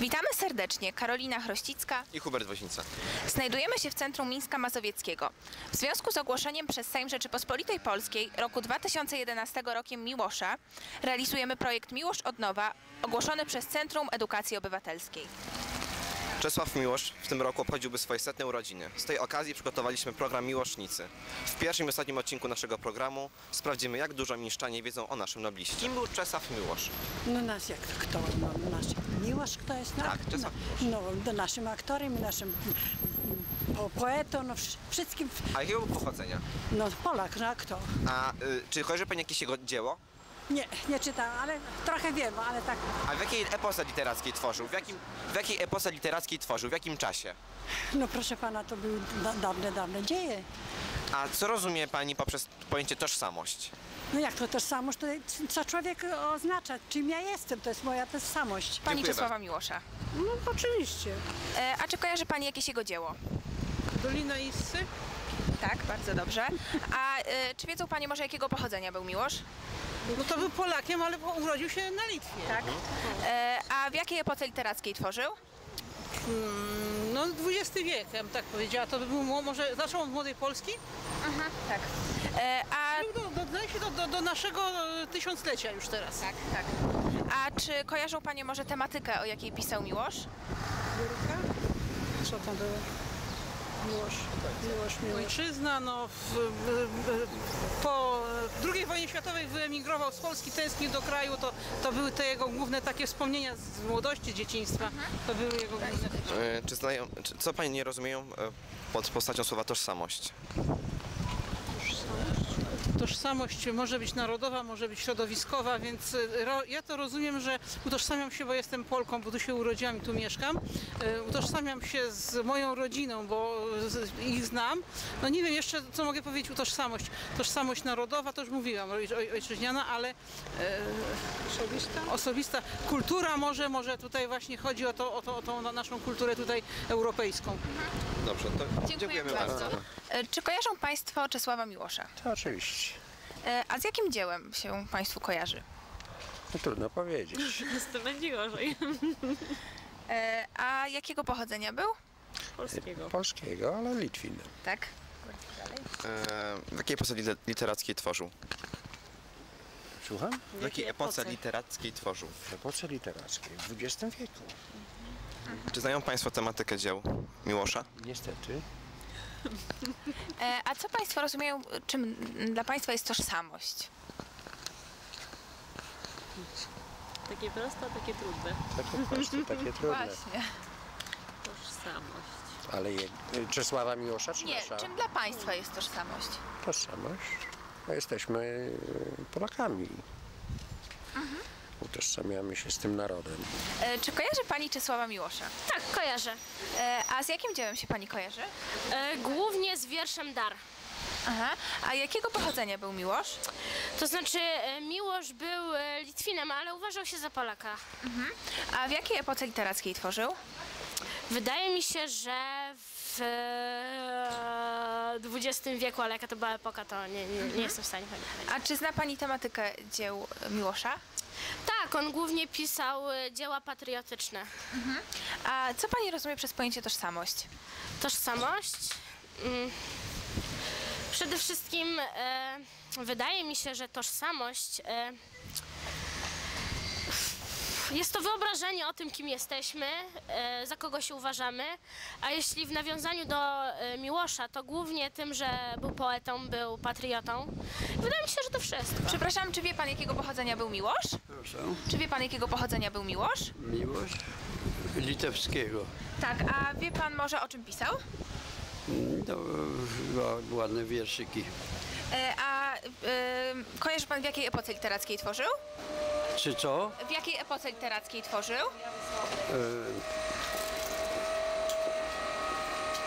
Witamy serdecznie, Karolina Chrościcka. i Hubert Woźnica. Znajdujemy się w centrum Mińska Mazowieckiego. W związku z ogłoszeniem przez Sejm Rzeczypospolitej Polskiej roku 2011 rokiem Miłosza realizujemy projekt Miłosz od Nowa ogłoszony przez Centrum Edukacji Obywatelskiej. Czesław Miłosz w tym roku obchodziłby swoje setne urodziny. Z tej okazji przygotowaliśmy program Miłosznicy. W pierwszym i ostatnim odcinku naszego programu sprawdzimy, jak dużo mieszczanie wiedzą o naszym nobliście. Kim był Czesław Miłosz? No nas jak kto? No, nasz Miłosz kto jest? No, Tak, Czesław no, no, no, naszym aktorem i naszym po, poetą, no wsz- wszystkim, A jakiego pochodzenia? no Polak, no a kto? A y, czy kojarzy Pani jakieś jego dzieło? Nie, nie czytałam, ale trochę wiem, ale tak, A w jakiej epoce literackiej tworzył? W, jakim, w jakiej epoce literackiej tworzył? W jakim czasie? no proszę pana, to były da, dawne, dawne dzieje. A co rozumie Pani poprzez pojęcie tożsamość? No jak to tożsamość, to co człowiek oznacza, czym ja jestem, to jest moja tożsamość. Pani Dziękuję Czesława Miłosza. No oczywiście. E, a czy kojarzy Pani jakieś jego dzieło? Dolina Issy? Tak, bardzo dobrze. A e, czy wiedzą Pani może jakiego pochodzenia był Miłosz? No to był Polakiem, ale urodził się na Litwie. Tak. E, a w jakiej epoce literackiej tworzył? No XX wiek, ja bym tak powiedziała. To by był mo- może zaczął od Młodej Polski? Tak. E, a Do, do, się do, do, do naszego e, tysiąclecia już teraz. Tak, tak. A czy kojarzą Panie może tematykę, o jakiej pisał Miłosz? Co tam było? Miłosz, miłosz, miłosz. Ojczyzna, no w, w, w, po II wojnie światowej wyemigrował z Polski, tęsknił do kraju, to, to były te jego główne takie wspomnienia z młodości, dzieciństwa. To były jego główne. Y, czy znają, czy, co Pani nie rozumieją y, pod postacią słowa tożsamość? Tożsamość może być narodowa, może być środowiskowa, więc e, ro, ja to rozumiem, że utożsamiam się, bo jestem Polką, bo tu się urodziłam i tu mieszkam. E, Utożsamiam się z moją rodziną, bo z, ich znam. No nie wiem jeszcze, co mogę powiedzieć, utożsamość. Tożsamość narodowa, to już mówiłam, oj, oj, ojczyźniana, ale e, osobista? osobista. Kultura może, może tutaj właśnie chodzi o, to, o, to, o tą naszą kulturę tutaj europejską. Dobrze, to dziękujemy, bardzo. E, czy kojarzą Państwo Czesława Miłosza? To oczywiście. E, a z jakim dziełem się Państwu kojarzy? No, trudno powiedzieć. To będzie gorzej. E, a jakiego pochodzenia był? Polskiego. Polskiego, ale Litwin. Tak. E, w jakiej epoce liter- literackiej tworzył? Słucham? W jakiej epoce literackiej tworzył? W epoce literackiej w XX wieku. Czy znają Państwo tematykę dzieł Miłosza? Niestety. E, a co Państwo rozumieją, czym dla Państwa jest tożsamość? Takie proste, a takie trudne. Takie proste, takie trudne. Właśnie. Tożsamość. Ale je, Czesława Miłosza czy Nie, nasza czym dla Państwa jest tożsamość? tożsamość? No, jesteśmy Polakami. Utożsamiamy się z tym narodem. E, czy kojarzy Pani Czesława Miłosza? Tak, kojarzę. E, a z jakim dziełem się Pani kojarzy? E, głównie z wierszem Dar. Aha. A jakiego pochodzenia był Miłosz? To znaczy, e, Miłosz był e, Litwinem, ale uważał się za Polaka. A w jakiej epoce literackiej tworzył? Wydaje mi się, że w e, XX wieku, ale jaka to była epoka, to nie, nie, nie jestem w stanie powiedzieć. A czy zna Pani tematykę dzieł Miłosza? Tak, on głównie pisał e, dzieła patriotyczne. A co Pani rozumie przez pojęcie tożsamość? Tożsamość. Mm, Przede wszystkim e, wydaje mi się, że tożsamość e, jest to wyobrażenie o tym, kim jesteśmy, e, za kogo się uważamy, a jeśli w nawiązaniu do e, Miłosza, to głównie tym, że był poetą, był patriotą. Wydaje mi się, że to wszystko. Przepraszam, czy wie Pan jakiego pochodzenia był Miłosz? Proszę, Czy wie Pan jakiego pochodzenia był Miłosz? miłość litewskiego. Tak, a wie Pan może o czym pisał? No, ładne wierszyki. E, a e, kojarzy Pan w jakiej epoce literackiej tworzył? Czy co? W jakiej epoce literackiej tworzył?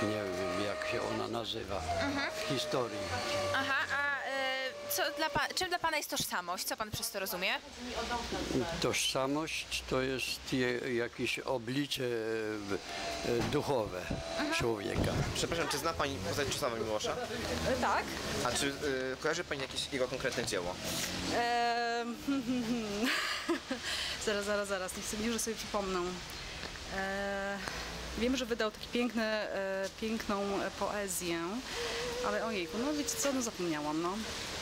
Nie wiem, jak się ona nazywa w historii. Aha, a e, co dla pa, czym dla Pana jest tożsamość? Co Pan przez to rozumie? Tożsamość to jest je, jakieś oblicze e, duchowe człowieka. Przepraszam, czy zna Pani postać Czesława Miłosza? Tak. A czy y, kojarzy Pani jakieś jego konkretne dzieło? Ehm, zaraz, zaraz, zaraz, niech sobie, już sobie przypomnę. E, wiem, że wydał taką piękne, e, piękną poezję, ale ojejku, no wiecie co, no zapomniałam, no.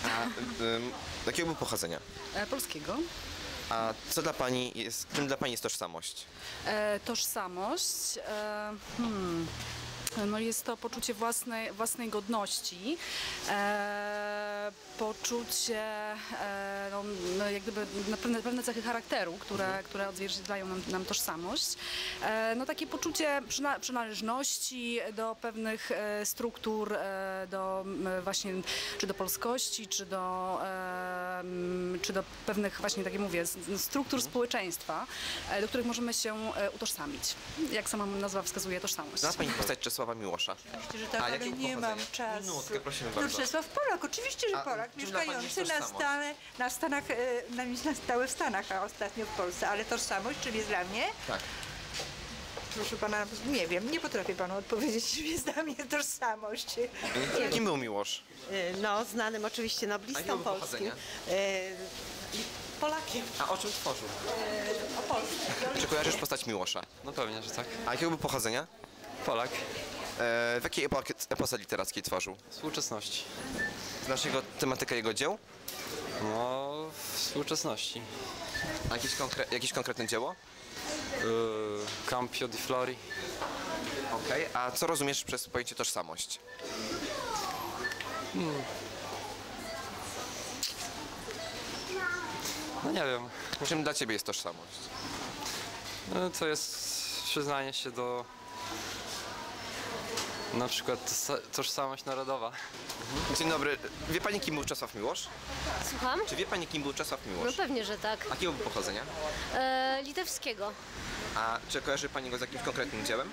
A ym, jakiego był pochodzenia? E, polskiego. A co dla pani jest, czym dla pani jest tożsamość? E, tożsamość. E, hmm. No jest to poczucie własnej, własnej godności, e, poczucie, e, no, no jak gdyby pewne, pewne cechy charakteru, które, które odzwierciedlają nam, nam tożsamość. E, no takie poczucie przyna, przynależności do pewnych e, struktur, e, do właśnie czy do polskości, czy do, e, czy do pewnych właśnie, tak jak mówię, struktur społeczeństwa, e, do których możemy się e, utożsamić. Jak sama nazwa wskazuje, tożsamość. Zna pani postać Czesława Miłosza? że tak, A ale nie mam czasu. Minutkę, prosimy No bardzo. Czesław Polak, oczywiście, że A Polak, jest mieszkający na, stale, na Stanach, e, na, na stałe w Stanach, a ostatnio w Polsce, ale tożsamość, czyli jest dla mnie? Tak. Proszę pana, nie wiem, nie potrafię panu odpowiedzieć, jest dla mnie tożsamość. Kim był Miłosz? No, znanym oczywiście noblistą polskim. E, Polakiem. A o czym tworzył? O Polsce. Czy kojarzysz postać Miłosza? No pewnie, że tak. A jakiego był pochodzenia? Polak. E, w jakiej epoki, epoce literackiej tworzył? Współczesności. Znasz jego tematykę jego dzieł? No, współczesności. A jakieś, konkre- jakieś konkretne dzieło? Yy, Campio di Flori. Okej, a co rozumiesz przez pojęcie tożsamość? No nie wiem. Czym dla ciebie jest tożsamość? No, to jest przyznanie się do na przykład tożsa- tożsamość narodowa. Dzień dobry. Wie pani kim był Czesław Miłosz? Słucham? Czy wie pani kim był Czesław No Miłosz? pewnie, że tak. A jakiego był pochodzenia? E, litewskiego. A czy kojarzy pani go z jakimś konkretnym dziełem?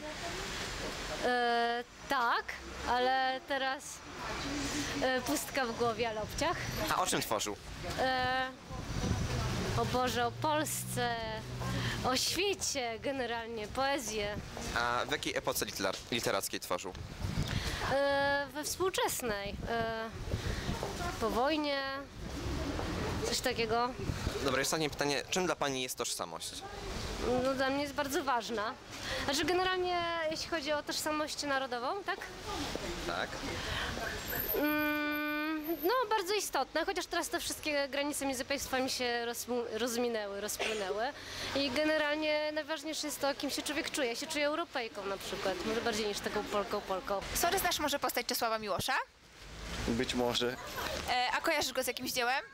E, tak, ale teraz e, pustka w głowie, ale obciach. A o czym tworzył? E, o Boże, o Polsce, o świecie generalnie, poezję. A w jakiej epoce literar- literackiej tworzył? E, we współczesnej. E, po wojnie, coś takiego. Dobra, i ostatnie pytanie. Czym dla pani jest tożsamość? No, dla mnie jest bardzo ważna. Znaczy generalnie jeśli chodzi o tożsamość narodową, tak? Tak. Mm, no bardzo istotne, chociaż teraz te wszystkie granice między państwami się rozminęły, rozpłynęły. I generalnie najważniejsze jest to, kim się człowiek czuje. Ja się czuję Europejką na przykład, może bardziej niż taką Polką, Polką. Sorry, znasz może postać Czesława Miłosza? Być może. E, a kojarzysz go z jakimś dziełem?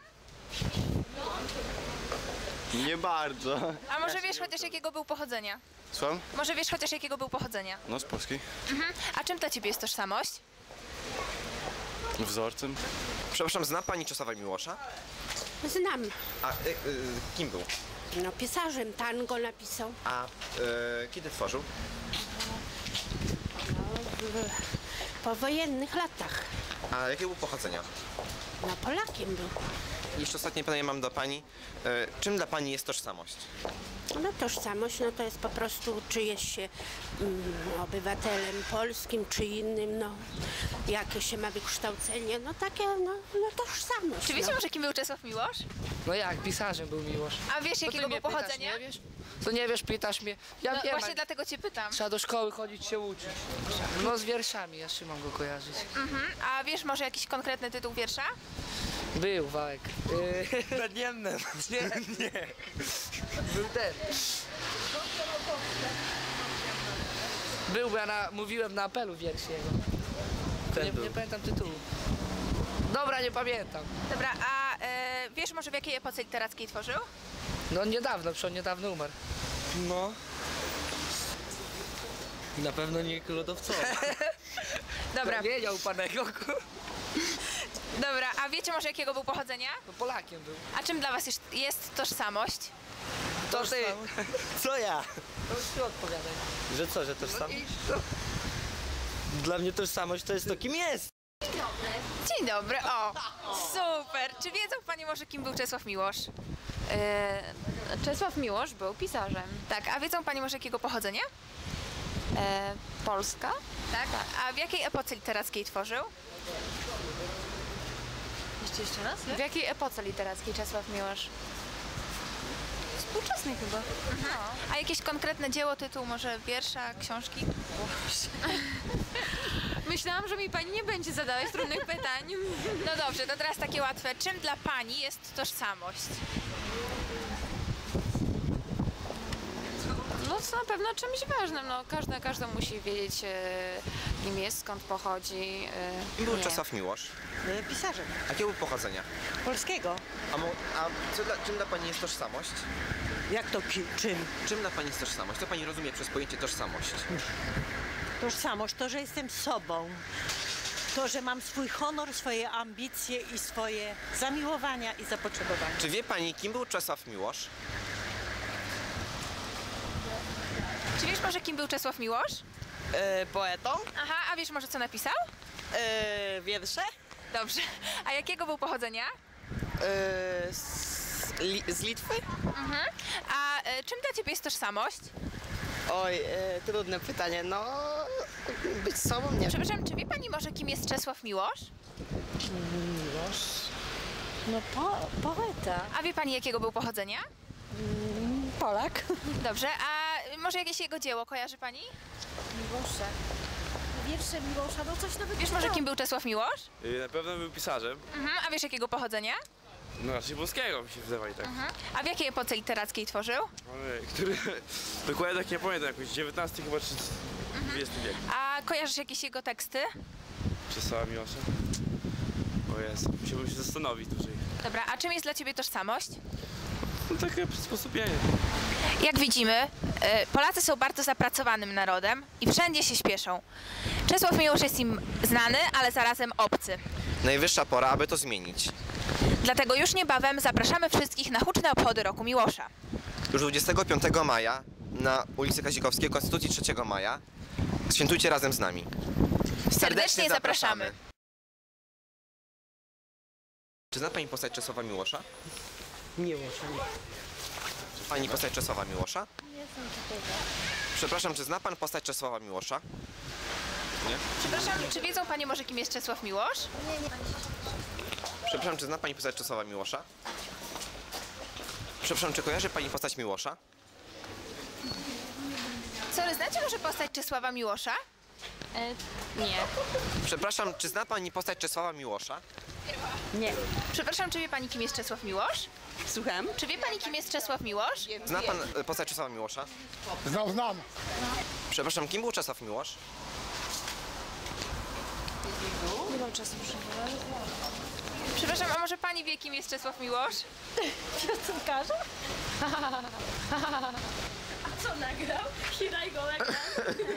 Nie bardzo. A może wiesz chociaż jakiego był pochodzenia? Słucham? Może wiesz chociaż jakiego był pochodzenia? No z Polski. Mhm. A czym dla ciebie jest tożsamość? Wzorcem. Przepraszam, zna pani Czesława Miłosza? Znam. A y, y, kim był? No, pisarzem tango napisał. A y, kiedy tworzył? W, po wojennych latach. A jakiego był pochodzenia? No, Polakiem był. Jeszcze ostatnie pytanie mam do pani. Y, czym dla pani jest tożsamość? No tożsamość, no to jest po prostu czy jest się mm, obywatelem polskim, czy innym, no jakie się ma wykształcenie, no takie, no, no tożsamość. Czy wiecie no. może kim był Czesław Miłosz? No jak, pisarzem był Miłosz. A wiesz To jakiego był pytasz, pochodzenia? nie wiesz? To nie wiesz, pytasz mnie. Ja no, wiem, właśnie dlatego cię pytam. trzeba do szkoły chodzić się uczyć. No z wierszami, ja mam go kojarzyć. Mhm. A wiesz może jakiś konkretny tytuł wiersza? Był Wałek. Niemnem. nie, nie. Był ten. Był, bo ja na, mówiłem na apelu wiersz jego. Ten nie, był. nie pamiętam tytułu. Dobra, nie pamiętam. Dobra, a e, wiesz może w jakiej epoce literackiej tworzył? No niedawno, przecież on niedawno umarł. No. Na pewno nie lodowcowy. Dobra, wiedział panego. dobra, a wiecie może jakiego był pochodzenia? No Polakiem był. A czym dla was jest, jest tożsamość? To ty. Co ja? To już ty odpowiadaj. Że co, że No tożsamość? co? Dla mnie tożsamość to jest to, kim jest. Dzień dobry, o, super. Czy wiedzą pani może kim był Czesław Miłosz? E, Czesław Miłosz był pisarzem. Tak, a wiedzą pani może jakiego pochodzenia? E, Polska? Tak. A w jakiej epoce literackiej tworzył? Jeszcze jeszcze raz? W jakiej epoce literackiej Czesław Miłosz? Współczesnej chyba. Mhm. A jakieś konkretne dzieło, tytuł, może wiersza, książki? Myślałam, że mi pani nie będzie zadawać trudnych pytań. No dobrze, to teraz takie łatwe. Czym dla pani jest tożsamość? To na pewno czymś ważnym. No, każdy, każdy musi wiedzieć, e, kim jest, skąd pochodzi. e, Kim był nie. Czesław Miłosz? E, Pisarzem. Jakiego był pochodzenia? Polskiego. A, mo- a co dla, czym dla pani jest tożsamość? Jak to ki- czym? Czym dla pani jest tożsamość? Co pani rozumie przez pojęcie tożsamość? Tożsamość, to, że jestem sobą. To, że mam swój honor, swoje ambicje i swoje zamiłowania i zapotrzebowania. Czy wie pani, kim był Czesław Miłosz? Czy wiesz może, kim był Czesław Miłosz? E, poetą, Aha, a wiesz może, co napisał? e, wiersze, Dobrze. A jakiego był pochodzenia? e, z, li, z Litwy. Mhm. A e, czym dla ciebie jest tożsamość? Oj, e, trudne pytanie. No, być sobą nie. Przepraszam, czy wie pani może, kim jest Czesław Miłosz? Miłosz? No po, poeta. A wie pani, jakiego był pochodzenia? Polak. Dobrze, a może jakieś jego dzieło kojarzy pani? Miłosza. Wiersze Miłosza, no coś nawet Wiesz może, kim był Czesław Miłosz? Y, Na pewno był pisarzem. Mhm. A wiesz, jakiego pochodzenia? No raczej polskiego mi się wydaje tak. Mhm. A w jakiej epoce literackiej tworzył? Ojej, który dokładnie tak nie pamiętam, jakoś XIX chyba czy XX wiek. A kojarzysz jakieś jego teksty? Przesłała Miłosza. O Jezu, musiałbym się zastanowić dłużej. Dobra, a czym jest dla ciebie tożsamość? No takie przysposobienie. Jak widzimy, e, Polacy są bardzo zapracowanym narodem i wszędzie się śpieszą. Czesław Miłosz jest im znany, ale zarazem obcy. Najwyższa pora, aby to zmienić. Dlatego już niebawem zapraszamy wszystkich na huczne obchody Roku Miłosza. Już 25 maja na ulicy Kazikowskiej Konstytucji 3 maja świętujcie razem z nami. Serdecznie zapraszamy. Czy zna pani postać Czesława Miłosza? Miłosza. Czy pani postać Czesława Miłosza? Nie są tutaj. Przepraszam, czy zna pan postać Czesława Miłosza? Nie? Przepraszam, czy wiedzą Panie może, kim jest Czesław Miłosz? Nie, nie. Przepraszam, czy zna pani postać Czesława Miłosza? Przepraszam, czy kojarzy pani postać Miłosza? Sorry, znacie może postać Czesława Miłosza? E, nie. Przepraszam, czy zna pani postać Czesława Miłosza? Nie. Przepraszam, czy wie Pani, kim jest Czesław Miłosz? Słucham? Czy wie Pani, kim jest Czesław Miłosz? Zna pan e, postać Czesława Miłosza? Znam, znam. Przepraszam, kim był Czesław Miłosz? Nie mam czasu Przepraszam, a może Pani wie, kim jest Czesław Miłosz? Piosenkarza? A co nagrał? Hiraj go nagrał.